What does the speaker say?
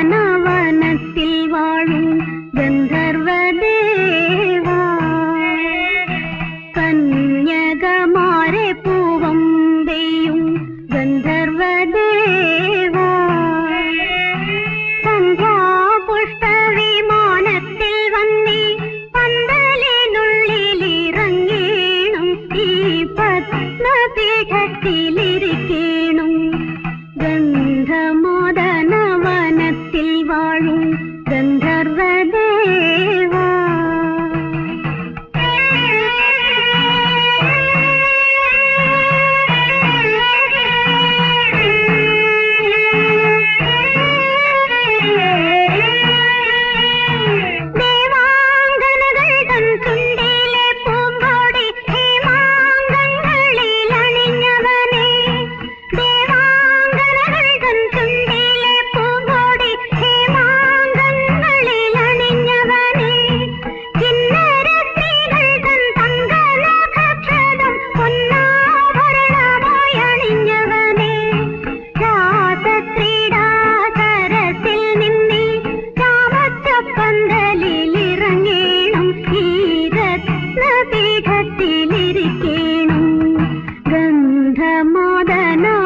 ഗന്ധമാതനവനത്തിൽ വാഴും ഗന്ധ এমন மோதனா